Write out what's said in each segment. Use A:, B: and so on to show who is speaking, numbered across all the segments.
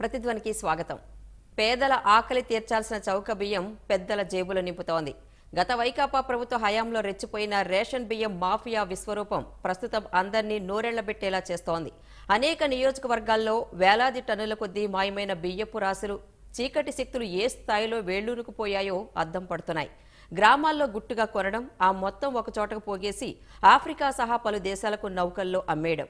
A: ప్రతిధ్వనికి స్వాగతం. పేదల ఆకలి తీర్చాల్సిన చౌక బియ్యం పెద్దల జేబులు నింపుతోంది. గత వైకాపా ప్రభుత్వ హయాంలో రెచ్చిపోయిన రేషన్ బియ్యం మాఫియా విశ్వరూపం ప్రస్తుతం అందరినీ నోరెళ్ళబెట్టేలా చేస్తోంది. అనేక నియోజకవర్గాల్లో వేలాది టన్నుల కొద్దీ మాయమైన బియ్యపు రాశులు చీకటి శక్తులు ఏ స్థాయిలో వేళ్ళూరుకుపోయాయో అద్దం పడుతున్నాయి. గ్రామాల్లో గుట్టుగా కొనడం ఆ మొత్తం ఒకచోటకు పోగేసి ఆఫ్రికా సహా పలు దేశాలకు నౌకల్లో అమ్మేయడం.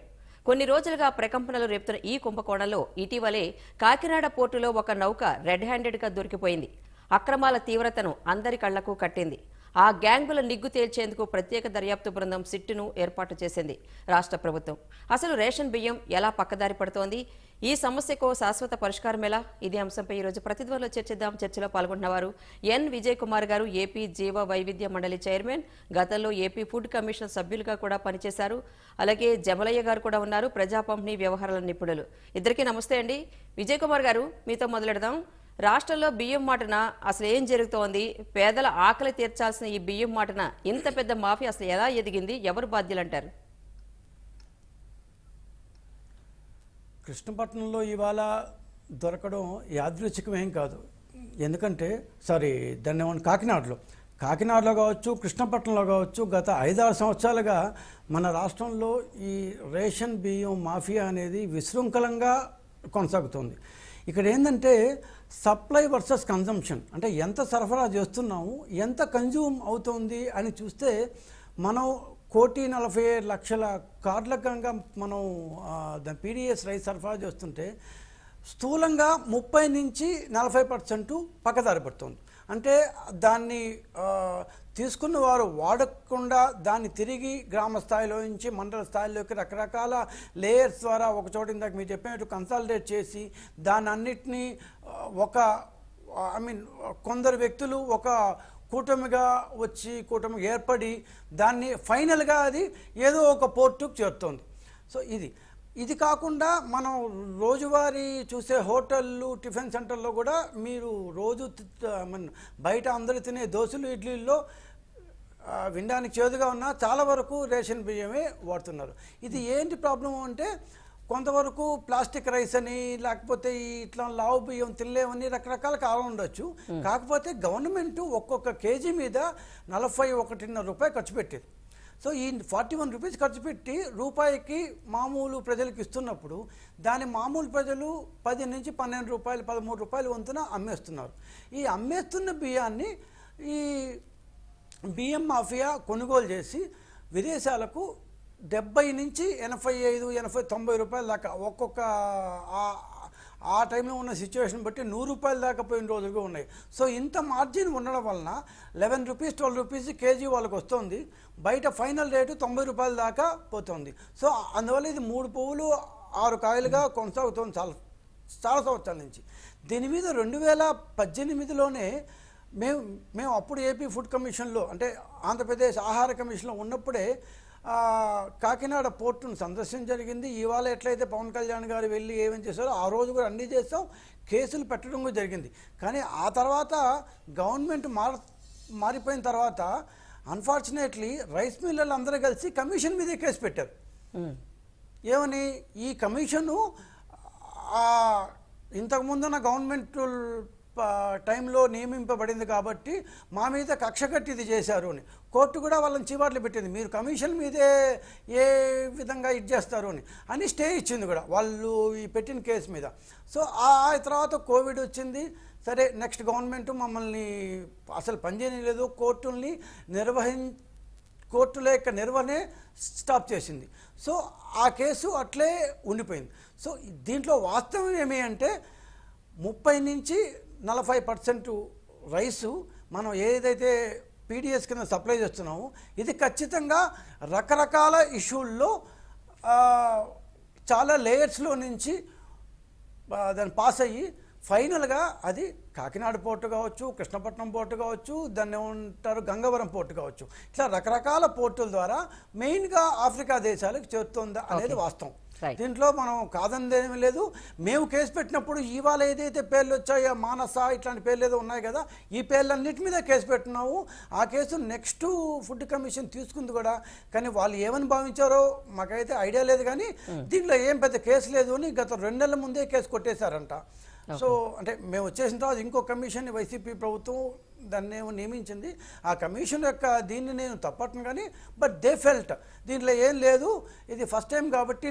A: కొన్ని రోజులుగా ప్రకంపనలు రేపుతున్న ఈ కుంభకోణంలో ఇటీవలే కాకినాడ పోర్టులో ఒక నౌక రెడ్ హ్యాండెడ్గా దొరికిపోయింది. అక్రమాల తీవ్రతను అందరి కళ్ళకు కట్టింది. ఆ గ్యాంగుల నిగ్గు తేల్చేందుకు ప్రత్యేక దర్యాప్తు బృందం సిట్టును ఏర్పాటు చేసింది రాష్ట్ర ప్రభుత్వం. అసలు రేషన్ బియ్యం ఎలా పక్కదారి పడుతోంది? ఈ సమస్యకు శాశ్వత పరిష్కారం ఎలా? ఇదే అంశంపై ఈరోజు ప్రతిధ్వనిలో చర్చిద్దాం. చర్చలో పాల్గొంటున్న వారు ఎన్. విజయ్ కుమార్ గారు ఏపీ జీవ వైవిధ్య మండలి చైర్మన్ గతంలో ఏపీ ఫుడ్ కమిషన్ సభ్యులుగా కూడా పనిచేశారు. అలాగే జమలయ్య గారు కూడా ఉన్నారు. ప్రజా పంపిణీ వ్యవహారాల నిపుణులు. ఇద్దరికీ నమస్తే అండి. విజయ్ కుమార్ గారు మీతో మొదలెడదాం. రాష్ట్రంలో బియ్యం మాటన అసలు ఏం జరుగుతోంది? పేదల ఆకలి తీర్చాల్సిన ఈ బియ్యం మాటన ఇంత పెద్ద మాఫీ అసలు ఎలా ఎదిగింది? ఎవరు బాధ్యులంటారు?
B: కృష్ణపట్నంలో ఇవాళ దొరకడం యాదృచ్ఛికమేం కాదు. ఎందుకంటే సారీ దాన్ని ఏమన్నా కాకినాడలో. కాకినాడలో కావచ్చు కృష్ణపట్నంలో కావచ్చు గత ఐదారు సంవత్సరాలుగా మన రాష్ట్రంలో ఈ రేషన్ బియ్యం మాఫియా అనేది విశృంఖలంగా కొనసాగుతుంది. ఇక్కడ ఏంటంటే సప్లై వర్సెస్ కన్జంప్షన్ అంటే ఎంత సరఫరా చేస్తున్నాము ఎంత కన్జ్యూమ్ అవుతుంది అని చూస్తే మనం కోటి నలభై లక్షల లక్షల కనుక మనం దాని పీడిఎస్ రైస్ సరఫరా చేస్తుంటే స్థూలంగా ముప్పై నుంచి నలభై పర్సెంట్ పక్కదారి పడుతుంది. అంటే దాన్ని తీసుకున్న వారు వాడకుండా దాన్ని తిరిగి గ్రామ స్థాయిలో నుంచి మండల స్థాయిలోకి రకరకాల లేయర్స్ ద్వారా ఒక చోట ఇందాక మీరు చెప్పినట్టు కన్సాలిడేట్ చేసి దాన్ని అన్నిటినీ ఒక ఐ మీన్ కొందరు వ్యక్తులు ఒక కూటమిగా వచ్చి కూటమి ఏర్పడి దాన్ని ఫైనల్గా అది ఏదో ఒక పోర్టుకు చేరుతోంది. సో ఇది. ఇది కాకుండా మనం రోజువారీ చూసే హోటళ్ళు టిఫిన్ సెంటర్లో కూడా మీరు రోజు బయట అందరూ తినే దోశలు ఇడ్లీల్లో వినడానికి చేదుగా ఉన్నా చాలా వరకు రేషన్ బియ్యమే వాడుతున్నారు. ఇది ఏంటి ప్రాబ్లం అంటే కొంతవరకు ప్లాస్టిక్ రైస్ అని లేకపోతే ఇట్లా లావు బియ్యం తినలేమని రకరకాల కాలం ఉండొచ్చు. కాకపోతే గవర్నమెంట్ ఒక్కొక్క కేజీ మీద నలభై ఒకటిన్నర రూపాయలు ఖర్చు పెట్టేది. సో ఈ ఫార్టీ వన్ రూపీస్ ఖర్చు పెట్టి రూపాయికి మామూలు ప్రజలకు ఇస్తున్నప్పుడు దాని మామూలు ప్రజలు పది నుంచి పన్నెండు రూపాయలు పదమూడు రూపాయలు వంతున అమ్మేస్తున్నారు. ఈ అమ్మేస్తున్న బియ్యాన్ని ఈ బియ్యం మాఫియా కొనుగోలు చేసి విదేశాలకు డెబ్బై నుంచి ఎనభై ఐదు ఎనభై తొంభై రూపాయల దాకా ఒక్కొక్క ఆ- టైంలో ఉన్న సిచ్యువేషన్ బట్టి నూరు రూపాయల దాకా పోయిన రోజులుగా ఉన్నాయి. సో ఇంత మార్జిన్ ఉండడం వలన eleven rupees twelve rupees KG వాళ్ళకి వస్తుంది. బయట ఫైనల్ రేటు తొంభై రూపాయల దాకా పోతుంది. సో అందువల్ల ఇది మూడు పువ్వులు ఆరు కాయలుగా కొనసాగుతుంది చాలా చాలా సంవత్సరాల నుంచి. దీని మీద రెండు వేల పద్దెనిమిదిలోనే మేము మేము అప్పుడు ఏపీ ఫుడ్ కమిషన్లో అంటే ఆంధ్రప్రదేశ్ ఆహార కమిషన్లో ఉన్నప్పుడే కాకినాడ పోర్టును సందర్శన జరిగింది. ఇవాళ ఎట్లయితే పవన్ కళ్యాణ్ గారు వెళ్ళి ఏమేం చేశారో ఆ రోజు కూడా అన్నీ చేస్తాం. కేసులు పెట్టడం కూడా జరిగింది. కానీ ఆ తర్వాత గవర్నమెంట్ మార మారిపోయిన తర్వాత అన్ఫార్చునేట్లీ రైస్ మిల్లర్లు అందరూ కలిసి కమిషన్ మీదే కేసు పెట్టారు. ఏమని? ఈ కమిషను ఇంతకుముందున్న గవర్నమెంట్ టైంలో నియమింపబడింది కాబట్టి మా మీద కక్ష కట్టి ఇది చేశారు అని. కోర్టు కూడా వాళ్ళని చీవాట్లు పెట్టింది. మీరు కమిషన్ మీదే ఏ విధంగా ఇది చేస్తారు అని. అని స్టే ఇచ్చింది కూడా. వాళ్ళు ఈ పెట్టిన కేసు మీద. సో ఆ తర్వాత కోవిడ్ వచ్చింది. సరే నెక్స్ట్ గవర్నమెంట్ మమ్మల్ని అసలు పనిచేయలేదు కోర్టుల్ని నిర్వహిం కోర్టుల యొక్క నిర్వహణే స్టాప్ చేసింది. సో ఆ కేసు అట్లే ఉండిపోయింది. సో దీంట్లో వాస్తవం ఏమి అంటే ముప్పై నుంచి నలభై పర్సెంట్ రైసు మనం ఏదైతే పీడిఎస్ కింద సప్లై చేస్తున్నామో ఇది ఖచ్చితంగా రకరకాల ఇష్యూల్లో చాలా లేయర్స్లో నుంచి దాన్ని పాస్ అయ్యి ఫైనల్గా అది కాకినాడ పోర్టు కావచ్చు కృష్ణపట్నం పోర్టు కావచ్చు దాన్ని ఏమంటారు గంగవరం పోర్టు కావచ్చు. ఇట్లా రకరకాల పోర్టుల ద్వారా మెయిన్గా ఆఫ్రికా దేశాలకు చేరుతుందా అనేది వాస్తవం. దీంట్లో మనం కాదనేమి లేదు. మేము కేసు పెట్టినప్పుడు ఇవాళ ఏదైతే పేర్లు వచ్చాయో మానస ఇట్లాంటి పేర్లు ఏదో ఉన్నాయి కదా ఈ పేర్లన్నిటి మీద కేసు పెట్టినాము ఆ కేసు నెక్స్ట్ ఫుడ్ కమిషన్ తీసుకుంది కూడా. కానీ వాళ్ళు ఏమని భావించారో మాకైతే ఐడియా లేదు కానీ దీంట్లో ఏం పెద్ద కేసు లేదు అని గత రెండు నెలల ముందే కేసు కొట్టేశారంట. సో అంటే మేము వచ్చేసిన తర్వాత ఇంకో కమిషన్ వైసీపీ ప్రభుత్వం దాన్ని ఏమో నియమించింది. ఆ కమిషన్ యొక్క దీన్ని నేను తప్పట్ను కానీ బట్ దే ఫెల్ట్ దీంట్లో ఏం లేదు ఇది ఫస్ట్ టైం కాబట్టి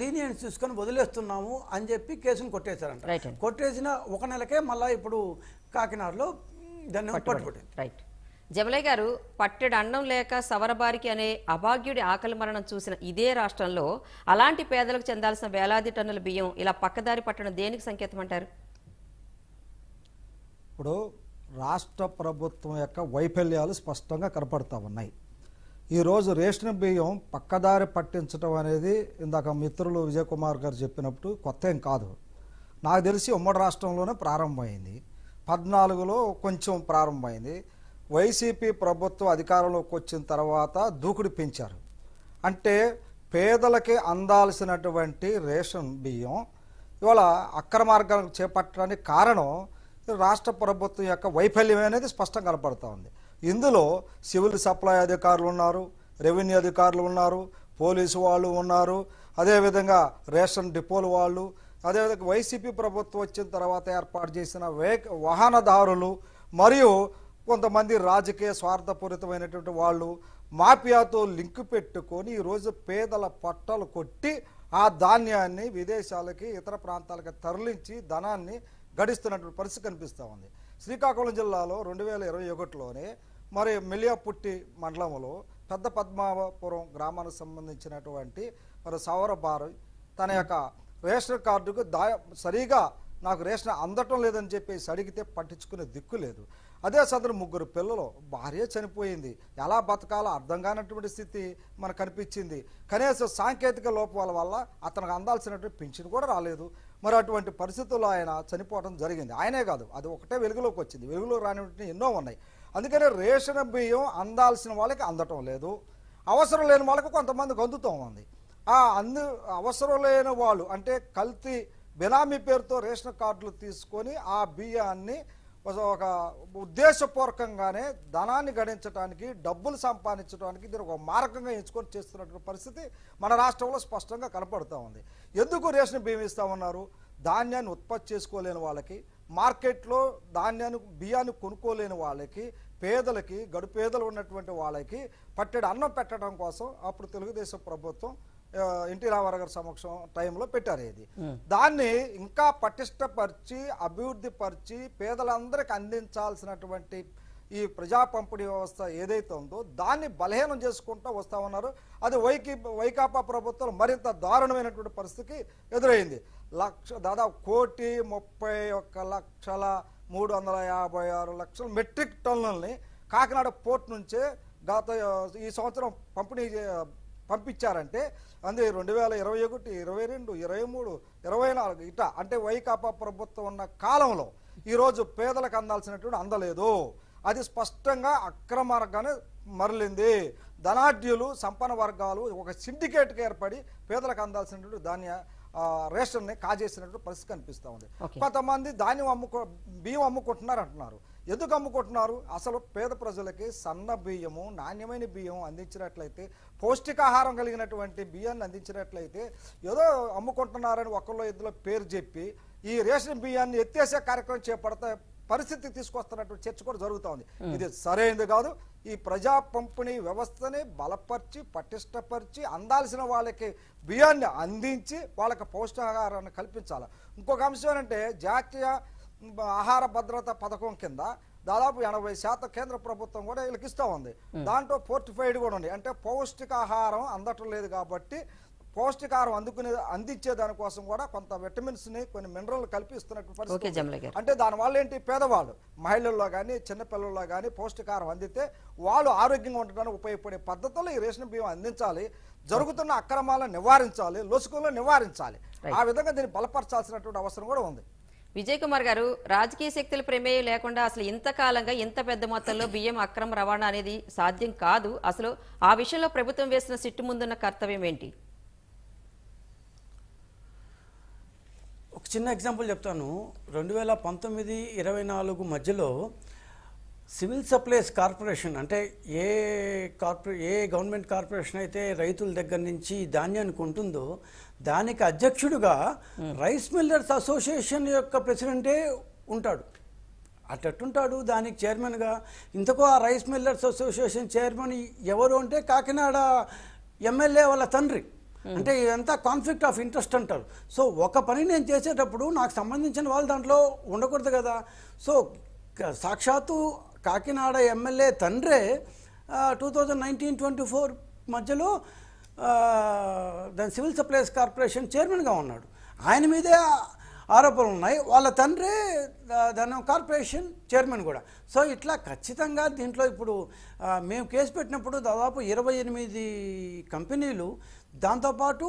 B: లీనియన్స్ తీసుకొని వదిలేస్తున్నాము అని చెప్పి కేసును కొట్టేశారంట. కొట్టేసిన ఒక నెలకే మళ్ళీ ఇప్పుడు కాకినాడలో దాన్ని పట్టుబడింది.
A: రైట్ జమలయ్య గారు పట్టెడు అన్నం లేక సవరబారికి అనే అభాగ్యుడి ఆకలి మరణం చూసిన ఇదే రాష్ట్రంలో అలాంటి పేదలకు చెందాల్సిన వేలాది టన్నుల బియ్యం ఇలా పక్కదారి పట్టడం దేనికి సంకేతం అంటారు?
C: ఇప్పుడు రాష్ట్ర ప్రభుత్వం యొక్క వైఫల్యాలు స్పష్టంగా కనపడతా ఉన్నాయి. ఈరోజు రేషన్ బియ్యం పక్కదారి పట్టించడం అనేది ఇందాక మిత్రులు విజయ్ కుమార్ గారు చెప్పినప్పుడు కొత్త ఏం కాదు. నాకు తెలిసి ఉమ్మడి రాష్ట్రంలోనే ప్రారంభమైంది. పద్నాలుగులో కొంచెం ప్రారంభమైంది. వైసీపీ ప్రభుత్వం అధికారంలోకి వచ్చిన తర్వాత దూకుడు పెంచారు. అంటే పేదలకి అందాల్సినటువంటి రేషన్ బియ్యం ఇవాళ అక్రమార్గాలకు చేపట్టడానికి కారణం రాష్ట్ర ప్రభుత్వం యొక్క వైఫల్యం అనేది స్పష్టంగా కనపడతా ఉంది. ఇందులో సివిల్ సప్లై అధికారులు ఉన్నారు రెవెన్యూ అధికారులు ఉన్నారు పోలీసు వాళ్ళు ఉన్నారు అదేవిధంగా రేషన్ డిపోలు వాళ్ళు అదేవిధంగా వైసీపీ ప్రభుత్వం వచ్చిన తర్వాత ఏర్పాటు చేసిన వే వాహనదారులు మరియు కొంతమంది రాజకీయ స్వార్థపూరితమైనటువంటి వాళ్ళు మాఫియాతో లింక్ పెట్టుకొని ఈరోజు పేదల పట్టలు కొట్టి ఆ ధాన్యాన్ని విదేశాలకి ఇతర ప్రాంతాలకి తరలించి ధనాన్ని గడిస్తున్నటువంటి పరిస్థితి కనిపిస్తూ ఉంది. శ్రీకాకుళం జిల్లాలో రెండు వేల ఇరవై ఒకటిలోనే మరి మెలియాపుట్టి మండలంలో పెద్ద పద్మాపురం గ్రామానికి సంబంధించినటువంటి మరి సౌరబారు తన యొక్క రేషన్ కార్డుకు దా సరిగా నాకు రేషన్ అందటం లేదని చెప్పేసి అడిగితే పట్టించుకునే దిక్కు లేదు. అదే సందర్భం ముగ్గురు పిల్లలు భార్య చనిపోయింది. ఎలా బతకాలో అర్థం కానటువంటి స్థితి మనకు కనిపించింది. కనీసం సాంకేతిక లోపాల వల్ల అతనికి అందాల్సినటువంటి పింఛన్ కూడా రాలేదు. మరి అటువంటి పరిస్థితుల్లో ఆయన చనిపోవడం జరిగింది. ఆయనే కాదు అది ఒకటే వెలుగులోకి వచ్చింది. వెలుగులో రానివి ఎన్నో ఉన్నాయి. అందుకనే రేషన్ బియ్యం అందాల్సిన వాళ్ళకి అందటం లేదు. అవసరం లేని వాళ్ళకి కొంతమందికి అందుతూ ఉంది. ఆ అందు అవసరం లేని వాళ్ళు అంటే కల్తీ బినామీ పేరుతో రేషన్ కార్డులు తీసుకొని ఆ బియ్యాన్ని ఒక- ఉద్దేశపూర్వకంగానే ధనాన్ని గడించడానికి డబ్బులు సంపాదించడానికి దీని ఒక మార్గంగా ఎంచుకొని చేస్తున్నటువంటి పరిస్థితి మన రాష్ట్రంలో స్పష్టంగా కనపడుతూ ఉంది. ఎందుకు రేషన్ బియ్యం ఉన్నారు ధాన్యాన్ని ఉత్పత్తి చేసుకోలేని వాళ్ళకి మార్కెట్లో ధాన్యాన్ని బియ్యాన్ని కొనుక్కోలేని వాళ్ళకి పేదలకి గడుపేదలు ఉన్నటువంటి వాళ్ళకి పట్టెడు అన్నం పెట్టడం కోసం అప్పుడు తెలుగుదేశం ప్రభుత్వం ఎన్టీ రామారావు గారి సమక్షం టైంలో పెట్టారు ఇది. దాన్ని ఇంకా పటిష్టపరిచి అభివృద్ధి పరిచి పేదలందరికీ అందించాల్సినటువంటి ఈ ప్రజా పంపిణీ వ్యవస్థ ఏదైతే ఉందో దాన్ని బలహీనం చేసుకుంటూ వస్తా ఉన్నారు అది వైకి వైకాపా ప్రభుత్వం మరింత దారుణమైనటువంటి పరిస్థితికి ఎదురైంది. లక్ష దాదాపు కోటి ముప్పై ఒక్క లక్షల మూడు వందల యాభై ఆరు లక్షల మెట్రిక్ టన్నుల్ని కాకినాడ పోర్ట్ నుంచే గత ఈ సంవత్సరం పంపిణీ పంపించారంటే అందే రెండు వేల ఇరవై ఒకటి ఇరవై రెండు ఇరవై మూడు ఇరవై నాలుగు ఇట అంటే వైకాపా ప్రభుత్వం ఉన్న కాలంలో ఈరోజు పేదలకు అందాల్సినటువంటి అందలేదు. అది స్పష్టంగా అక్రమార్గానే మరలింది. ధనాఢ్యులు సంపన్న వర్గాలు ఒక సిండికేట్గా ఏర్పడి పేదలకు అందాల్సినటువంటి ధాన్య రేషన్ని కాజేసినటువంటి పరిస్థితి కనిపిస్తూ ఉంది. కొంతమంది ధాన్యం అమ్ముకో బియ్యం అమ్ముకుంటున్నారు అంటున్నారు ఎందుకు అమ్ముకుంటున్నారు? అసలు పేద ప్రజలకి సన్న బియ్యము నాణ్యమైన బియ్యం అందించినట్లయితే పౌష్టికాహారం కలిగినటువంటి బియ్యాన్ని అందించినట్లయితే ఏదో అమ్ముకుంటున్నారని ఒకళ్ళు ఇద్దరు పేరు చెప్పి ఈ రేషన్ బియ్యాన్ని ఎత్తేసే కార్యక్రమం చేపడితే పరిస్థితి తీసుకొస్తున్నటువంటి చర్చ కూడా జరుగుతూ ఉంది. ఇది సరైనది కాదు. ఈ ప్రజా పంపిణీ వ్యవస్థని బలపరిచి పటిష్టపరిచి అందాల్సిన వాళ్ళకి బియ్యాన్ని అందించి వాళ్ళకి పౌష్టికాహారాన్ని కల్పించాలి. ఇంకొక అంశం ఏంటంటే జాతీయ ఆహార భద్రత పథకం కింద దాదాపు ఎనభై శాతం కేంద్ర ప్రభుత్వం కూడా వీళ్ళకి ఇస్తూ ఉంది. దాంట్లో ఫోర్టిఫైడ్ కూడా ఉంది. అంటే పౌష్టికాహారం అందటం లేదు కాబట్టి పౌష్టికాహారం అందుకునే అందించే దానికోసం కూడా కొంత విటమిన్స్ని కొన్ని మినరల్ కల్పిస్తున్నట్టు పరిస్థితి అంటే దానివల్ల ఏంటి? పేదవాళ్ళు మహిళల్లో కానీ చిన్నపిల్లల్లో కానీ పౌష్టికాహారం అందితే వాళ్ళు ఆరోగ్యంగా ఉండడానికి ఉపయోగపడే పద్ధతుల్లో ఈ రేషన్ బియ్యం అందించాలి. జరుగుతున్న అక్రమాలను నివారించాలి లొసుకులను నివారించాలి. ఆ విధంగా దీన్ని బలపరచాల్సినటువంటి అవసరం కూడా ఉంది.
A: విజయ్ కుమార్ గారు రాజకీయ శక్తుల ప్రమేయం లేకుండా అసలు ఇంతకాలంగా ఇంత పెద్ద మొత్తంలో బియ్యం అక్రమ రవాణా అనేది సాధ్యం కాదు. అసలు ఆ విషయంలో ప్రభుత్వం వేసిన సిట్టు ముందున్న కర్తవ్యం ఏంటి?
B: ఒక చిన్న ఎగ్జాంపుల్ చెప్తాను. రెండు వేల పంతొమ్మిది ఇరవై నాలుగు మధ్యలో సివిల్ సప్లైస్ కార్పొరేషన్ అంటే ఏ కార్పొరే ఏ గవర్నమెంట్ కార్పొరేషన్ అయితే రైతుల దగ్గర నుంచి ధాన్యాన్ని కొంటుందో దానికి అధ్యక్షుడుగా రైస్ మిల్లర్స్ అసోసియేషన్ యొక్క ప్రెసిడెంటే ఉంటాడు. అట్టట్టుంటాడు దానికి చైర్మన్గా. ఇంతకు ఆ రైస్ మిల్లర్స్ అసోసియేషన్ చైర్మన్ ఎవరు అంటే కాకినాడ ఎమ్మెల్యే వాళ్ళ తండ్రి. అంటే ఇదంతా కాన్ఫ్లిక్ట్ ఆఫ్ ఇంట్రెస్ట్ అంటారు. సో ఒక పని నేను చేసేటప్పుడు నాకు సంబంధించిన వాళ్ళు దాంట్లో ఉండకూడదు కదా. సో సాక్షాత్తు కాకినాడ ఎమ్మెల్యే తండ్రే two thousand nineteen twenty four మధ్యలో దాని సివిల్ సప్లైస్ కార్పొరేషన్ చైర్మన్గా ఉన్నాడు. ఆయన మీదే ఆరోపణలు ఉన్నాయి. వాళ్ళ తండ్రి దాని కార్పొరేషన్ చైర్మన్ కూడా. సో ఇట్లా ఖచ్చితంగా దీంట్లో ఇప్పుడు మేము కేసు పెట్టినప్పుడు దాదాపు ఇరవై ఎనిమిది కంపెనీలు దాంతోపాటు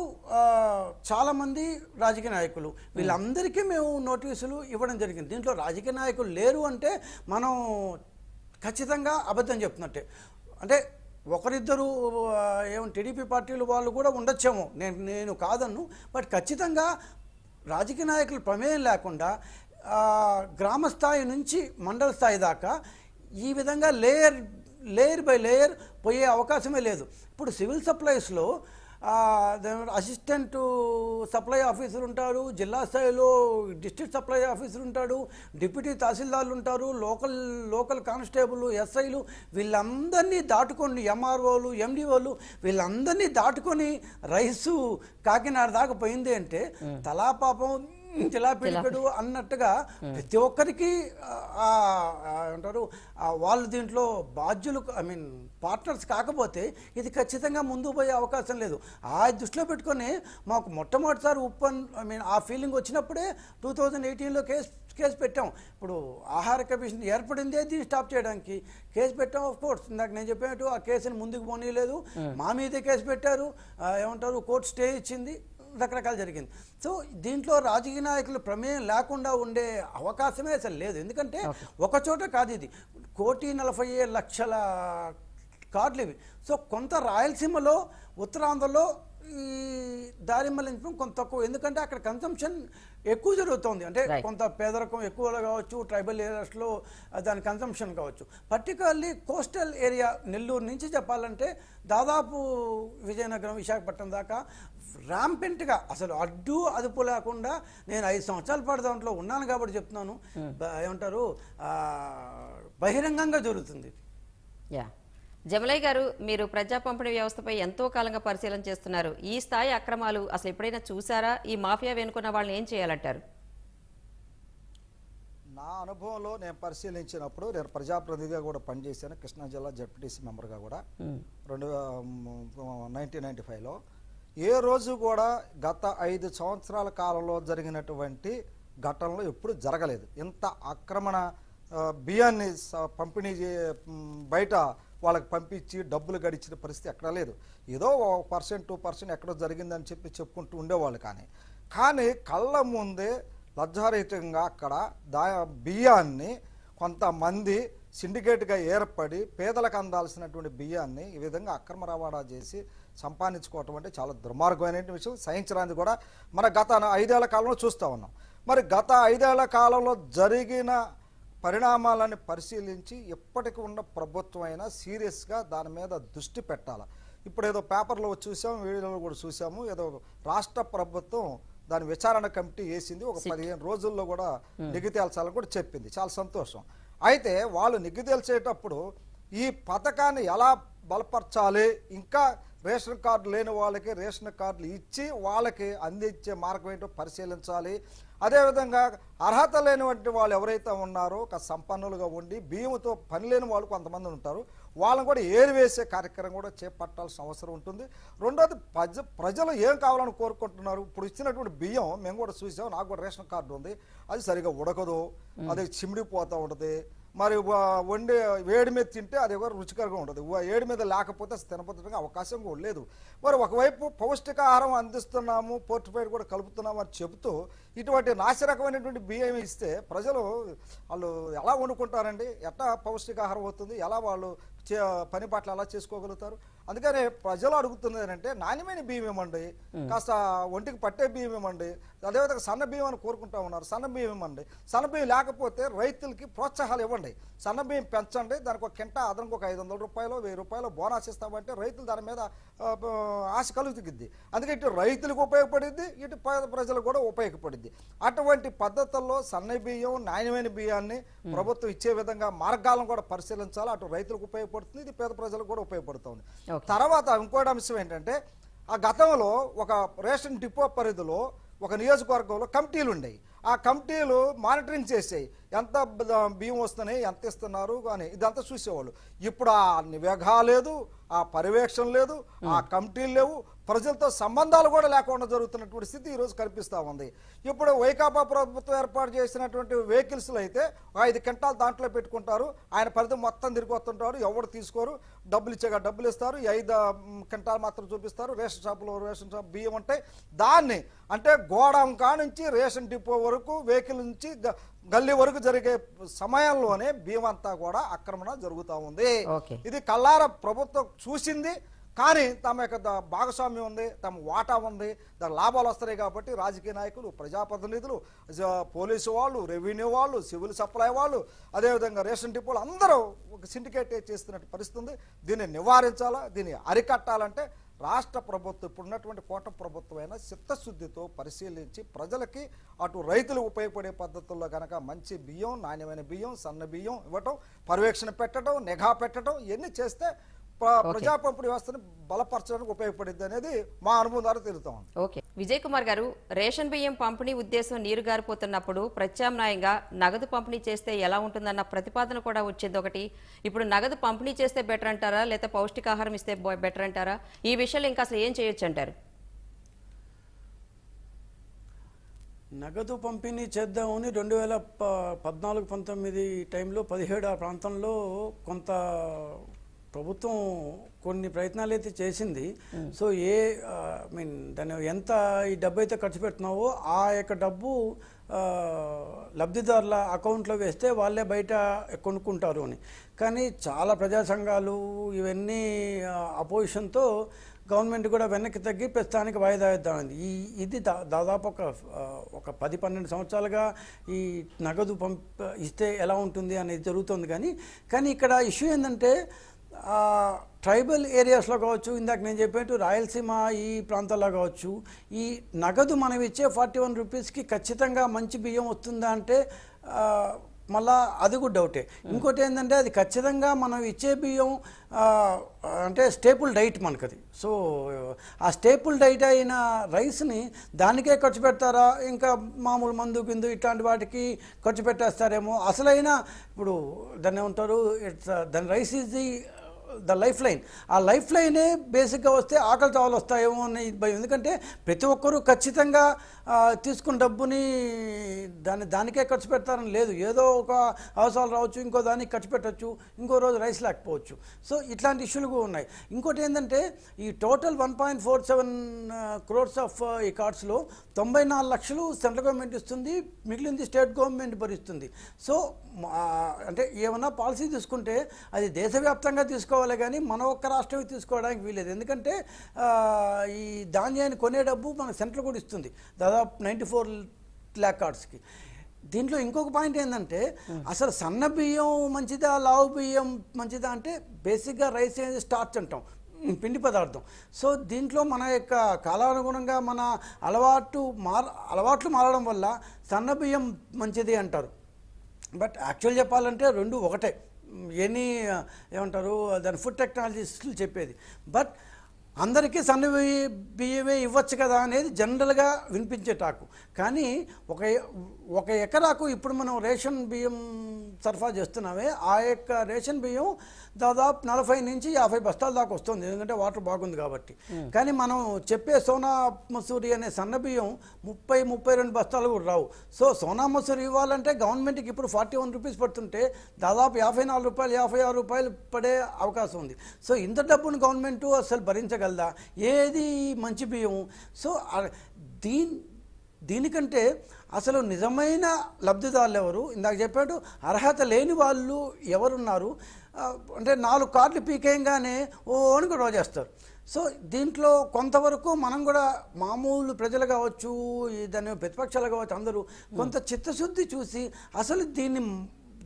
B: చాలామంది రాజకీయ నాయకులు. వీళ్ళందరికీ మేము నోటీసులు ఇవ్వడం జరిగింది. దీంట్లో రాజకీయ నాయకులు లేరు అంటే మనం ఖచ్చితంగా అబద్ధం చెప్తున్నట్టే. అంటే ఒకరిద్దరు ఏమో టీడీపీ పార్టీలు వాళ్ళు కూడా ఉండొచ్చేమో. నేను నేను కాదన్ను. బట్ ఖచ్చితంగా రాజకీయ నాయకులు ప్రమేయం లేకుండా గ్రామ స్థాయి నుంచి మండల స్థాయి దాకా ఈ విధంగా లేయర్ లేయర్ బై లేయర్ పోయే అవకాశమే లేదు. ఇప్పుడు సివిల్ సప్లైస్లో అసిస్టెంట్ సప్లై ఆఫీసర్ ఉంటారు జిల్లా స్థాయిలో డిస్ట్రిక్ట్ సప్లై ఆఫీసర్ ఉంటాడు డిప్యూటీ తహసీల్దార్లు ఉంటారు లోకల్ లోకల్ కానిస్టేబుల్ ఎస్ఐలు వీళ్ళందరినీ దాటుకొని ఎంఆర్ఓలు ఎండిఓలు వీళ్ళందరినీ దాటుకొని రైసు కాకినాడ దాకా పోయింది అంటే తలా పాపం పిడికడు అన్నట్టుగా ప్రతి ఒక్కరికి ఆ, వాళ్ళు దీంట్లో బాధ్యులు ఐ మీన్ పార్ట్నర్స్ కాకపోతే ఇది ఖచ్చితంగా ముందు పోయే అవకాశం లేదు. ఆ దృష్టిలో పెట్టుకొని మాకు మొట్టమొదటిసారి ఉప్పన్ ఐ మీన్ ఆ ఫీలింగ్ వచ్చినప్పుడే టూ థౌజండ్ ఎయిటీన్లో కేసు కేసు పెట్టాం. ఇప్పుడు ఆహార కమిషన్ ఏర్పడిందే దీన్ని స్టాప్ చేయడానికి. కేసు పెట్టాం ఆఫ్ కోర్స్ ఇందాక నేను చెప్పినట్టు ఆ కేసుని ముందుకు పోనీయలేదు. మా మీదే కేసు పెట్టారు. ఏమంటారు కోర్టు స్టే ఇచ్చింది. రకరకాలు జరిగింది. సో దీంట్లో రాజకీయ నాయకుల ప్రమేయం లేకుండా ఉండే అవకాశమే అసలు లేదు. ఎందుకంటే ఒక చోట కాదు ఇది. కోటి నలభై లక్షల కార్డులు ఇవి. సో కొంత రాయలసీమలో ఉత్తరాంధ్రలో ఈ దారి మళ్ళించడం కొంత తక్కువ. ఎందుకంటే అక్కడ కన్సంప్షన్ ఎక్కువ జరుగుతోంది. అంటే. కొంత పేదరికం ఎక్కువగా కావచ్చు ట్రైబల్ ఏరియాస్లో దాని కన్సంప్షన్ కావచ్చు. పర్టికులర్లీ కోస్టల్ ఏరియా నెల్లూరు నుంచి చెప్పాలంటే దాదాపు విజయనగరం విశాఖపట్నం దాకా ర్యాంపెంట్గా అసలు అడ్డు అదుపు లేకుండా నేను ఐదు సంవత్సరాల పాటు దాంట్లో ఉన్నాను కాబట్టి చెప్తున్నాను. బ- ఏమంటారు? బహిరంగంగా జరుగుతుంది
A: యా జమలయ్య గారు మీరు ప్రజా పంపిణీ వ్యవస్థపై ఎంతో కాలంగా పరిశీలన చేస్తున్నారు. ఈ స్థాయి అక్రమాలు అసలు ఎప్పుడైనా చూసారా? ఈ మాఫియా వెనుకున్న వాళ్ళని ఏం చేయాలంటారు?
C: నా అనుభవంలో నేను పరిశీలించినప్పుడు నేను ప్రజాప్రతినిధిగా కూడా పనిచేశాను కృష్ణా జిల్లా జడ్పీటీసీ మెంబర్గా కూడా. రెండు నైన్టీన్ నైంటీ ఫైవ్లో. ఏ రోజు కూడా గత ఐదు సంవత్సరాల కాలంలో జరిగినటువంటి ఘటనలు ఎప్పుడు జరగలేదు. ఇంత ఆక్రమణ బియ్యాన్ని పంపిణీ బయట వాళ్ళకి పంపించి డబ్బులు గడిచిన పరిస్థితి ఎక్కడా లేదు. ఏదో ఒక పర్సెంట్ టూ పర్సెంట్ ఎక్కడో జరిగిందని చెప్పి చెప్పుకుంటూ ఉండేవాళ్ళు కానీ. కానీ కళ్ళ ముందే లజ్జారహితంగా అక్కడ దా బియ్యాన్ని కొంతమంది సిండికేట్గా ఏర్పడి పేదలకు అందాల్సినటువంటి బియ్యాన్ని ఈ విధంగా అక్రమ రవాణా చేసి సంపాదించుకోవటం అంటే చాలా దుర్మార్గమైన విషయం. సహించడానికి కూడా మన గత ఐదేళ్ళ కాలంలో చూస్తూ ఉన్నాం. మరి గత ఐదేళ్ళ కాలంలో జరిగిన పరిణామాలను పరిశీలించి ఎప్పటికి ఉన్న ప్రభుత్వం అయినా సీరియస్గా దాని మీద దృష్టి పెట్టాలి? ఇప్పుడు ఏదో పేపర్లో చూసాము వీడియోలో కూడా చూసాము ఏదో రాష్ట్ర ప్రభుత్వం దాని విచారణ కమిటీ వేసింది ఒక పదిహేను రోజుల్లో కూడా నిగ్గు తేల్చాలని కూడా చెప్పింది. చాలా సంతోషం. అయితే వాళ్ళు నిగ్గు తేల్చేటప్పుడు ఈ పథకాన్ని ఎలా బలపరచాలి? ఇంకా రేషన్ కార్డు లేని వాళ్ళకి రేషన్ కార్డులు ఇచ్చి వాళ్ళకి అందించే మార్గం ఏంటో పరిశీలించాలి. అదేవిధంగా అర్హత లేనివంటి వాళ్ళు ఎవరైతే ఉన్నారో ఒక సంపన్నులుగా ఉండి బియ్యంతో పని లేని వాళ్ళు కొంతమంది ఉంటారు. వాళ్ళని కూడా ఏరివేసే కార్యక్రమం కూడా చేపట్టాల్సిన అవసరం ఉంటుంది. రెండోది ప్రజ ప్రజలు ఏం కావాలని కోరుకుంటున్నారు? ఇప్పుడు ఇచ్చినటువంటి బియ్యం మేము కూడా చూసాం నాకు కూడా రేషన్ కార్డు ఉంది. అది సరిగా ఉడకదు. అది చిమిడిపోతూ ఉంటుంది. మరి వండి వండే వేడి మీద తింటే అది కూడా రుచికరంగా ఉండదు. వేడి మీద లేకపోతే అసలు అవకాశం కూడా లేదు. మరి ఒకవైపు పౌష్టికాహారం అందిస్తున్నాము పోర్టిఫైడ్ కూడా కలుపుతున్నాము అని చెబుతూ ఇటువంటి నాశరకమైనటువంటి బియ్యం ఇస్తే ప్రజలు వాళ్ళు ఎలా వండుకుంటారండి? ఎట్లా పౌష్టికాహారం అవుతుంది? ఎలా వాళ్ళు చే- పని పట్ల ఎలా చేసుకోగలుగుతారు? అందుకనే ప్రజలు అడుగుతున్నది ఏంటంటే నాణ్యమైన బియ్యం ఇవ్వండి కాస్త ఒంటికి పట్టే బియ్యం ఇవ్వండి అదేవిధంగా సన్న బియ్యం అని కోరుకుంటా ఉన్నారు సన్న బియ్యం ఇవ్వండి. సన్న బియ్యం లేకపోతే రైతులకి ప్రోత్సాహాలు ఇవ్వండి. సన్న బియ్యం పెంచండి దానికి ఒక కింట అదనకు ఒక ఐదు వందల రూపాయలు వెయ్యి రూపాయలు బోనస్ ఇస్తామంటే రైతులు దాని మీద ఆశ కలుగుతుంది. అందుకే ఇటు రైతులకు ఉపయోగపడింది ఇటు పేద ప్రజలకు కూడా ఉపయోగపడింది అటువంటి పద్ధతుల్లో సన్న బియ్యం నాణ్యమైన బియ్యాన్ని ప్రభుత్వం ఇచ్చే విధంగా మార్గాలను కూడా పరిశీలించాలి. అటు రైతులకు ఉపయోగపడుతుంది ఇది పేద ప్రజలకు కూడా ఉపయోగపడుతుంది. తర్వాత ఇంకోటి అంశం ఏంటంటే ఆ గతంలో ఒక రేషన్ డిపో పరిధిలో ఒక నియోజకవర్గంలో కమిటీలు ఉండేవి. ఆ కమిటీలు మానిటరింగ్ చేసేవి. ఎంత బియ్యం వస్తున్నాయి ఎంత ఇస్తున్నారు అని ఇదంతా చూసేవాళ్ళు. ఇప్పుడు ఆ నివేగా లేదు ఆ పర్యవేక్షణ లేదు ఆ కమిటీలు లేవు ప్రజలతో సంబంధాలు కూడా లేకుండా జరుగుతున్నటువంటి స్థితి ఈరోజు కనిపిస్తూ ఉంది. ఇప్పుడు వైకాపా ప్రభుత్వం ఏర్పాటు చేసినటువంటి వెహికల్స్లో అయితే ఐదు క్వింటాలు దాంట్లో పెట్టుకుంటారు. ఆయన పరిధి మొత్తం తిరిగి వస్తుంటారు ఎవరు తీసుకోరు. డబ్బులు ఇచ్చేగా డబ్బులు ఇస్తారు. ఐదు మ్, క్వింటాలు మాత్రం చూపిస్తారు. రేషన్ షాపులో రేషన్ షాప్ బియ్యం ఉంటాయి. దాన్ని అంటే గోడౌన్ కా నుంచి రేషన్ డిపో వరకు వెహికల్ నుంచి గల్లీ వరకు జరిగే సమయంలోనే బియ్యం అంతా కూడా ఆక్రమణ జరుగుతూ ఉంది. ఇది కల్లార ప్రభుత్వం చూసింది. కానీ తమ యొక్క భాగస్వామ్యం ఉంది తమ వాటా ఉంది దాని లాభాలు వస్తున్నాయి కాబట్టి రాజకీయ నాయకులు ప్రజాప్రతినిధులు పోలీసు వాళ్ళు రెవెన్యూ వాళ్ళు సివిల్ సప్లై వాళ్ళు అదేవిధంగా రేషన్ డిపోలు అందరూ ఒక సిండికేట్ చేస్తున్నట్టు పరిస్థితి ఉంది. దీన్ని నివారించాలా? దీన్ని అరికట్టాలంటే రాష్ట్ర ప్రభుత్వం ఇప్పుడున్నటువంటి కోట ప్రభుత్వమైన చిత్తశుద్ధితో పరిశీలించి ప్రజలకి అటు రైతులు ఉపయోగపడే పద్ధతుల్లో కనుక మంచి బియ్యం నాణ్యమైన బియ్యం సన్న బియ్యం ఇవ్వటం పర్యవేక్షణ పెట్టడం నిఘా పెట్టడం ఇవన్నీ చేస్తే ప్ర- ప్రజా పంపిణీ వ్యవస్థను బలపరచడానికి ఉపయోగపడింది అనేది మా అనుభవం ద్వారా తెలుతా ఉంది.
A: ఓకే. విజయ్ కుమార్ గారు రేషన్ బియ్యం పంపిణీ ఉద్దేశం నీరు గారిపోతున్నప్పుడు ప్రత్యామ్నాయంగా నగదు పంపిణీ చేస్తే ఎలా ఉంటుందన్న ప్రతిపాదన కూడా వచ్చింది ఒకటి. ఇప్పుడు నగదు పంపిణీ చేస్తే బెటర్ అంటారా? లేదా పౌష్టికాహారం ఇస్తే బెటర్ అంటారా? ఈ విషయంలో ఇంకా అసలు ఏం చేయొచ్చు అంటారు?
B: నగదు పంపిణీ చేద్దామని రెండు వేల ప పద్నాలుగు పంతొమ్మిది టైంలో పదిహేడు ఆ ప్రాంతంలో కొంత ప్రభుత్వం కొన్ని ప్రయత్నాలు అయితే చేసింది సో ఏ ఐ మీన్ దాని ఎంత ఈ డబ్బు అయితే ఖర్చు పెడుతున్నావో ఆ యొక్క డబ్బు లబ్ధిదారుల అకౌంట్లో వేస్తే వాళ్ళే బయట కొనుక్కుంటారు అని. కానీ చాలా ప్రజా సంఘాలు ఇవన్నీ అపోజిషన్తో గవర్నమెంట్ కూడా వెనక్కి తగ్గి ప్రస్తుతానికి వాయిదా ఇద్దామంది ఈ ఇది దా దాదాపు ఒక ఒక పది పన్నెండు సంవత్సరాలుగా ఈ నగదు పంప్ ఇస్తే ఎలా ఉంటుంది అనేది జరుగుతుంది కానీ కానీ ఇక్కడ ఇష్యూ ఏంటంటే ట్రైబల్ ఏరియాస్లో కావచ్చు ఇందాక నేను చెప్పినట్టు రాయలసీమ ఈ ప్రాంతాల్లో కావచ్చు ఈ నగదు మనం ఇచ్చే ఫార్టీ వన్ రూపీస్కి ఖచ్చితంగా మంచి బియ్యం వస్తుందా అంటే మళ్ళా అది కూడా డౌటే. ఇంకోటి ఏంటంటే అది ఖచ్చితంగా మనం ఇచ్చే బియ్యం అంటే స్టేపుల్ డైట్ మనకది. సో ఆ స్టేపుల్ డైట్ అయిన రైస్ని దానికే ఖర్చు పెడతారా? ఇంకా మామూలు మందు గిందు ఇట్లాంటి వాటికి ఖర్చు పెట్టేస్తారేమో? అసలైన ఇప్పుడు దాన్ని ఏమంటారు ఇట్స్ దాని rice is the the life line. ఆ లైఫ్ లైనే బేసిక్గా వస్తే ఆకలి చావులు వస్తాయేమో అని భయం. ఎందుకంటే ప్రతి ఒక్కరూ ఖచ్చితంగా తీసుకున్న డబ్బుని దాని దానికే ఖర్చు పెడతారని లేదు. ఏదో ఒక అవసరాలు రావచ్చు ఇంకో దానికి ఖర్చు పెట్టచ్చు ఇంకో రోజు రైస్ లేకపోవచ్చు. సో ఇట్లాంటి ఇష్యూలు కూడా ఉన్నాయి. ఇంకోటి ఏంటంటే ఈ total one point four seven crores of ఈ కార్డ్స్లో తొంభై నాలుగు లక్షలు సెంట్రల్ గవర్నమెంట్ ఇస్తుంది మిగిలింది స్టేట్ గవర్నమెంట్ భరిస్తుంది. సో మా- అంటే ఏమన్నా పాలసీ తీసుకుంటే అది దేశవ్యాప్తంగా తీసుకోవాలి. కానీ మన ఒక్క రాష్ట్రమే తీసుకోవడానికి వీలేదు ఎందుకంటే ఈ ధాన్యాన్ని కొనే డబ్బు మన సెంట్రల్ కూడా ఇస్తుంది. దాదాపు నైంటీ ఫోర్ ల్యాక్ కార్డ్స్కి. దీంట్లో ఇంకొక పాయింట్ ఏంటంటే అసలు సన్న బియ్యం మంచిదా లావు బియ్యం మంచిదా అంటే బేసిక్గా రైస్ అనేది స్టార్చ్ అంటాం పిండి పదార్థం. సో దీంట్లో మన యొక్క కాలానుగుణంగా మన అలవాటు మార అలవాట్లు మారడం వల్ల సన్న బియ్యం మంచిది అంటారు. బట్ యాక్చువల్ చెప్పాలంటే రెండు ఒకటే. ఎనీ ఏమంటారు దాని ఫుడ్ టెక్నాలజిస్టులు చెప్పేది. బట్ అందరికీ సన్న బియ్యమే ఇవ్వచ్చు కదా అనేది జనరల్గా వినిపించే టాకు. కానీ ఒక ఒక ఎకరాకు ఇప్పుడు మనం రేషన్ బియ్యం సరఫరా చేస్తున్నామే ఆ యొక్క రేషన్ బియ్యం దాదాపు నలభై నుంచి యాభై బస్తాల దాకా వస్తుంది ఎందుకంటే వాటర్ బాగుంది కాబట్టి. కానీ మనం చెప్పే సోనా మసూరి అనే సన్న బియ్యం ముప్పై ముప్పై రెండు బస్తాలు కూడా రావు. సో సోనా మసూరి ఇవ్వాలంటే గవర్నమెంట్కి ఇప్పుడు ఫార్టీ వన్ రూపీస్ పడుతుంటే దాదాపు యాభై నాలుగు రూపాయలు యాభై ఆరు రూపాయలు పడే అవకాశం ఉంది. సో ఇంత డబ్బును గవర్నమెంట్ అసలు భరించగలదా? ఏది మంచి బియ్యం? సో దీని దీనికంటే అసలు నిజమైన లబ్ధిదారులు ఎవరు ఇందాక చెప్పాడు అర్హత లేని వాళ్ళు ఎవరున్నారు? అంటే నాలుగు కార్డులు పీకేయంగానే ఓ అని గొడవ చేస్తారు సో దీంట్లో కొంతవరకు మనం కూడా మామూలు ప్రజలు కావచ్చు దాని ప్రతిపక్షాలు కావచ్చు అందరూ కొంత చిత్తశుద్ధి చూసి అసలు దీన్ని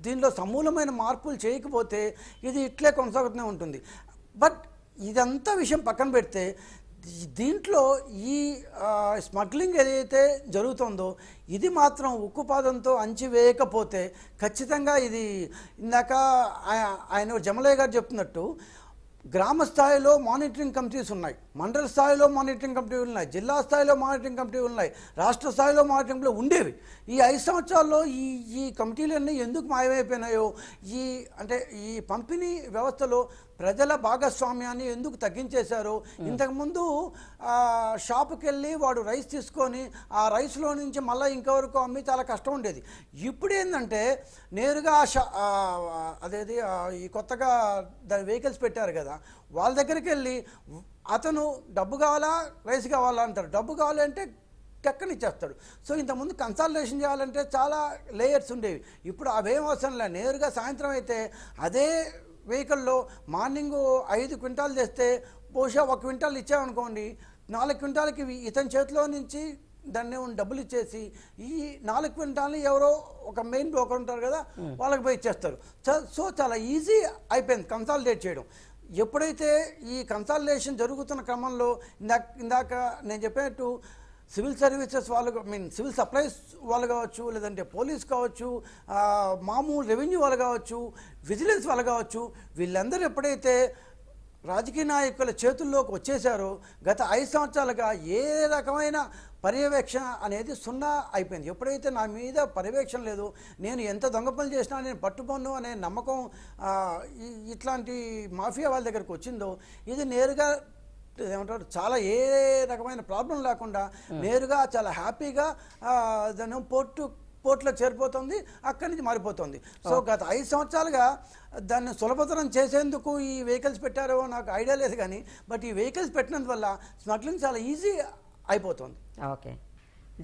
B: దీనిలో సమూలమైన మార్పులు చేయకపోతే ఇది ఇట్లే కొనసాగుతూనే ఉంటుంది. బట్ ఇదంతా విషయం పక్కన పెడితే దీంట్లో ఈ స్మగ్లింగ్ ఏదైతే జరుగుతుందో ఇది మాత్రం ఉక్కుపాదంతో అంచివేయకపోతే ఖచ్చితంగా ఇది ఇందాక ఆయ- ఆయన జమలయ్య గారు చెప్తున్నట్టు గ్రామ స్థాయిలో మానిటరింగ్ కమిటీస్ ఉన్నాయి మండల స్థాయిలో మానిటరింగ్ కమిటీలు ఉన్నాయి జిల్లా స్థాయిలో మానిటరింగ్ కమిటీలు ఉన్నాయి రాష్ట్ర స్థాయిలో మానిటరింగ్ కమిటీలు ఉండేవి. ఈ ఐదు సంవత్సరాల్లో ఈ ఈ కమిటీలన్నీ ఎందుకు మాయమైపోయినాయో ఈ అంటే ఈ పంపిణీ వ్యవస్థలో ప్రజల భాగస్వామ్యాన్ని ఎందుకు తగ్గించేశారో? ఇంతకుముందు షాపుకి వెళ్ళి వాడు రైస్ తీసుకొని ఆ రైస్లో నుంచి మళ్ళీ ఇంకెవరకు అమ్మి చాలా కష్టం ఉండేది. ఇప్పుడు ఏంటంటే నేరుగా ఆ షా ఆ, అదేది ఈ కొత్తగా దాని వెహికల్స్ పెట్టారు కదా వాళ్ళ దగ్గరికి వెళ్ళి అతను డబ్బు కావాలా రైస్ కావాలా అంటారు డబ్బు కావాలంటే టక్కని ఇచ్చేస్తాడు. సో ఇంతకుముందు కన్సల్టేషన్ చేయాలంటే చాలా లేయర్స్ ఉండేవి. ఇప్పుడు అవేం అవసరం లేదు నేరుగా సాయంత్రం అయితే అదే వెహికల్లో మార్నింగ్ ఐదు క్వింటాలు తెస్తే బహుశా ఒక క్వింటాల్ ఇచ్చామనుకోండి నాలుగు క్వింటాలకి ఇతని చేతిలో నుంచి దాన్ని డబ్బులు ఇచ్చేసి ఈ నాలుగు క్వింటాల్ని ఎవరో ఒక మెయిన్ బ్రోకర్ ఉంటారు కదా వాళ్ళకి పోయి ఇచ్చేస్తారు. సో చాలా ఈజీ అయిపోయింది కన్సాలిడేట్ చేయడం. ఎప్పుడైతే ఈ కన్సాలిడేషన్ జరుగుతున్న క్రమంలో ఇందాక ఇందాక నేను చెప్పినట్టు సివిల్ సర్వీసెస్ వాళ్ళు మీన్ సివిల్ సప్లైస్ వాళ్ళు కావచ్చు లేదంటే పోలీస్ కావచ్చు మామూలు రెవెన్యూ వాళ్ళు కావచ్చు విజిలెన్స్ వాళ్ళు కావచ్చు వీళ్ళందరూ ఎప్పుడైతే రాజకీయ నాయకుల చేతుల్లోకి వచ్చేసారో గత ఐదు సంవత్సరాలుగా ఏ రకమైన పర్యవేక్షణ అనేది సున్నా అయిపోయింది. ఎప్పుడైతే నా మీద పర్యవేక్షణ లేదు నేను ఎంత దొంగ పనులు చేసినా నేను పట్టుకోను అనే నమ్మకం ఇట్లాంటి మాఫియా వాళ్ళ దగ్గరకు వచ్చిందో ఇది నేరుగా ఏమంటారు చాలా ఏ రకమైన ప్రాబ్లం లేకుండా నేరుగా చాలా హ్యాపీగా ఆ, దాన్ని పోర్టు పోర్ట్లో చేరిపోతుంది అక్కడి నుంచి మారిపోతుంది. సో గత ఐదు సంవత్సరాలుగా దాన్ని సులభతరం చేసేందుకు ఈ వెహికల్స్ పెట్టారో నాకు ఐడియా లేదు కానీ బట్ ఈ వెహికల్స్ పెట్టినందువల్ల స్మగ్లింగ్ చాలా ఈజీ అయిపోతుంది.
A: ఓకే.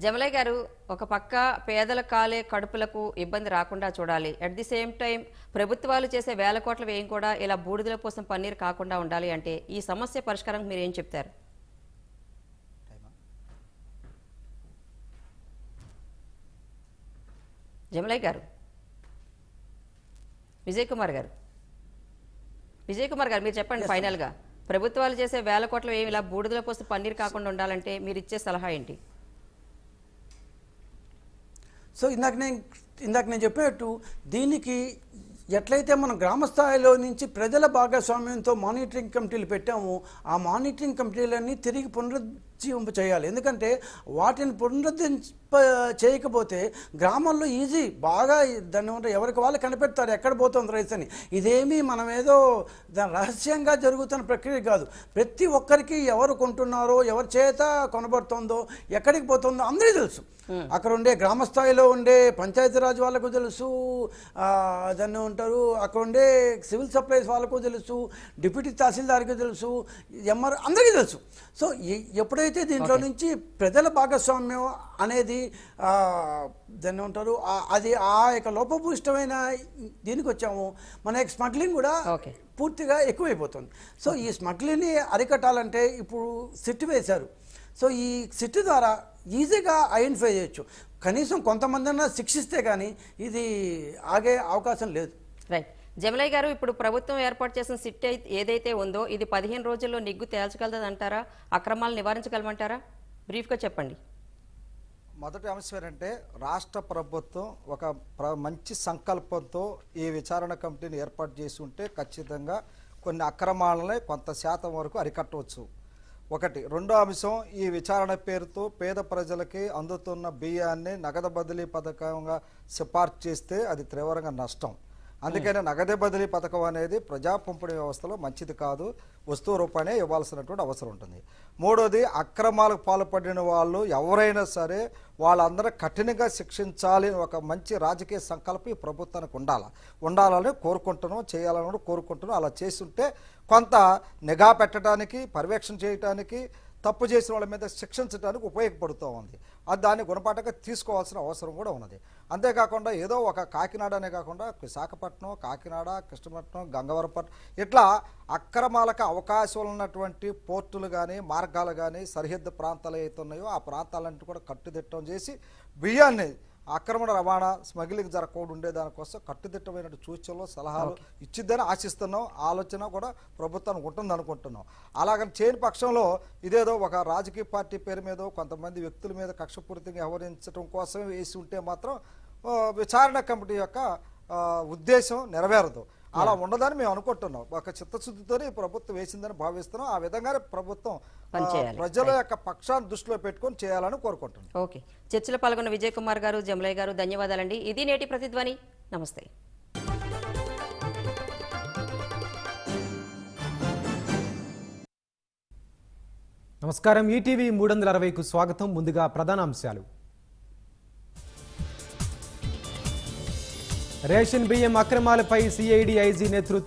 A: జమలయ్య గారు ఒక పక్క పేదల కాలే కడుపులకు ఇబ్బంది రాకుండా చూడాలి. అట్ ది సేమ్ టైం ప్రభుత్వాలు చేసే వేల కోట్ల వ్యయం కూడా ఇలా బూడిదల కోసం పన్నీరు కాకుండా ఉండాలి అంటే ఈ సమస్య పరిష్కారం మీరు ఏం చెప్తారు? జమలయ్య గారు. విజయ్ కుమార్ గారు. విజయ్ కుమార్ గారు మీరు చెప్పండి ఫైనల్గా. ప్రభుత్వాలు చేసే వేల కోట్ల వ్యయం ఇలా బూడిదల కోసం పన్నీరు కాకుండా ఉండాలంటే మీరు ఇచ్చే సలహా ఏంటి?
B: సో ఇందాక నేను ఇందాక నేను చెప్పినట్టు దీనికి ఎట్లయితే మనం గ్రామ స్థాయిలో నుంచి ప్రజల భాగస్వామ్యంతో మానిటరింగ్ కమిటీలు పెట్టామో ఆ మానిటరింగ్ కమిటీలన్నీ తిరిగి పునరుజ్జీవింప చేయాలి. ఎందుకంటే వాటిని పునరుద్ధరింప చేయకపోతే గ్రామంలో ఈజీ. బాగా దాన్ని ఏమంటారు, ఎవరికి వాళ్ళు కనిపెడతారు. ఎక్కడ పోతుంది రైస్ అని. ఇదేమీ మనం ఏదో దాని రహస్యంగా జరుగుతున్న ప్రక్రియ కాదు. ప్రతి ఒక్కరికి ఎవరు కొంటున్నారో ఎవరి చేత కొనబడుతుందో ఎక్కడికి పోతుందో అందరికీ తెలుసు. అక్కడ ఉండే గ్రామ స్థాయిలో ఉండే పంచాయతీరాజ్ వాళ్ళకు తెలుసు. దాన్ని ఉంటారు అక్కడ ఉండే సివిల్ సప్లైస్ వాళ్ళకు తెలుసు. డిప్యూటీ తహసీల్దార్కి తెలుసు. ఎంఆర్ అందరికీ తెలుసు. సో ఎ- ఎప్పుడైతే దీంట్లో నుంచి ప్రజల భాగస్వామ్యం అనేది దాన్ని ఉంటారు అది ఆ యొక్క లోపభూయిష్టమైన దీనికి వచ్చాము. మన యొక్క స్మగ్లింగ్ కూడా
A: ఓకే.
B: పూర్తిగా ఎక్కువైపోతుంది. సో ఈ స్మగ్లింగ్ని అరికట్టాలంటే ఇప్పుడు సిట్ వేశారు. సో ఈ సిట్ ద్వారా ఈజీగా ఐడెంటిఫై చేయొచ్చు. కనీసం కొంతమందన్నా శిక్షిస్తే కానీ ఇది ఆగే అవకాశం లేదు.
A: రైట్ జమలయ్య గారు ఇప్పుడు ప్రభుత్వం ఏర్పాటు చేసిన సిట్ ఏదైతే ఉందో ఇది పదిహేను రోజుల్లో నిగ్గు తేల్చగలదంటారా అక్రమాలు నివారించగలమంటారా? బ్రీఫ్గా చెప్పండి.
C: మొదటి అంశం ఏంటంటే రాష్ట్ర ప్రభుత్వం ఒక మంచి సంకల్పంతో ఈ విచారణ కమిటీని ఏర్పాటు చేసి ఉంటే ఖచ్చితంగా కొన్ని అక్రమాలని కొంత శాతం వరకు అరికట్టవచ్చు. ఒకటి. రెండో అంశం ఈ విచారణ పేరుతో పేద ప్రజలకి అందుతున్న బియ్యాన్ని నగదు బదిలీ పథకంగా సిఫార్సు చేస్తే అది తీవ్రంగా నష్టం. అందుకని నగదు బదిలీ పథకం అనేది ప్రజా పంపిణీ వ్యవస్థలో మంచిది కాదు వస్తువు రూపాయనే ఇవ్వాల్సినటువంటి అవసరం ఉంటుంది. మూడోది అక్రమాలకు పాల్పడిన వాళ్ళు ఎవరైనా సరే వాళ్ళందరూ కఠినంగా శిక్షించాలి ఒక మంచి రాజకీయ సంకల్పం ఈ ప్రభుత్వానికి ఉండాలి? ఉండాలని కోరుకుంటున్నాం చేయాలని కోరుకుంటున్నాం. అలా చేస్తుంటే కొంత నిఘా పెట్టడానికి పర్యవేక్షణ చేయడానికి తప్పు చేసిన వాళ్ళ మీద శిక్షించడానికి ఉపయోగపడుతూ ఉంది. అది దాన్ని గుణపాఠంగా తీసుకోవాల్సిన అవసరం కూడా ఉన్నది. అంతేకాకుండా ఏదో ఒక కాకినాడ అనే కాకుండా విశాఖపట్నం కాకినాడ కృష్ణపట్నం గంగవరపట్నం ఇట్లా అక్రమాలకు అవకాశాలు ఉన్నటువంటి పోర్టులు కానీ మార్గాలు కానీ సరిహద్దు ప్రాంతాలు ఏవైతే ఉన్నాయో ఆ ప్రాంతాలన్నింటి కూడా కట్టుదిట్టం చేసి బియ్యాన్ని అక్రమ రవాణా స్మగ్లింగ్ జరగకుండా ఉండేదానికోసం కట్టుదిట్టమైన సూచనలు సలహాలు ఇచ్చిద్దని ఆశిస్తున్నాం. ఆలోచన కూడా ప్రభుత్వానికి ఉంటుంది అనుకుంటున్నాం. అలాగని చేయని పక్షంలో ఇదేదో ఒక రాజకీయ పార్టీ పేరు మీద కొంతమంది వ్యక్తుల మీద కక్షపూరితంగా వ్యవహరించడం కోసం వేసి ఉంటే మాత్రం విచారణ కమిటీ యొక్క ఉద్దేశం నెరవేరదు. అలా ఉండదని మేము అనుకుంటున్నాం. ఒక చిత్తశుద్ధితోనే ఈ ప్రభుత్వం వేసిందని భావిస్తున్నాం. ఆ విధంగానే ప్రభుత్వం. ప్రజల యొక్క పక్షాన్ని దృష్టిలో పెట్టుకొని చేయాలని కోరుకుంటున్నాం.
A: ఓకే చర్చలో పాల్గొన్న విజయ్ కుమార్ గారు జమలయ్య గారు ధన్యవాదాలండి. ఇది నేటి ప్రతిధ్వని. నమస్తే.
D: నమస్కారం. ఈటీవీ మూడు వందల అరవైకు స్వాగతం. ముందుగా ప్రధాన అంశాలు ರೇಷನ್ ಬಿಎಂ ಅಕ್ರಮಾಲಪೈ ಸಿಐಡಿ ಐಜಿ ನೇತೃತ್ವ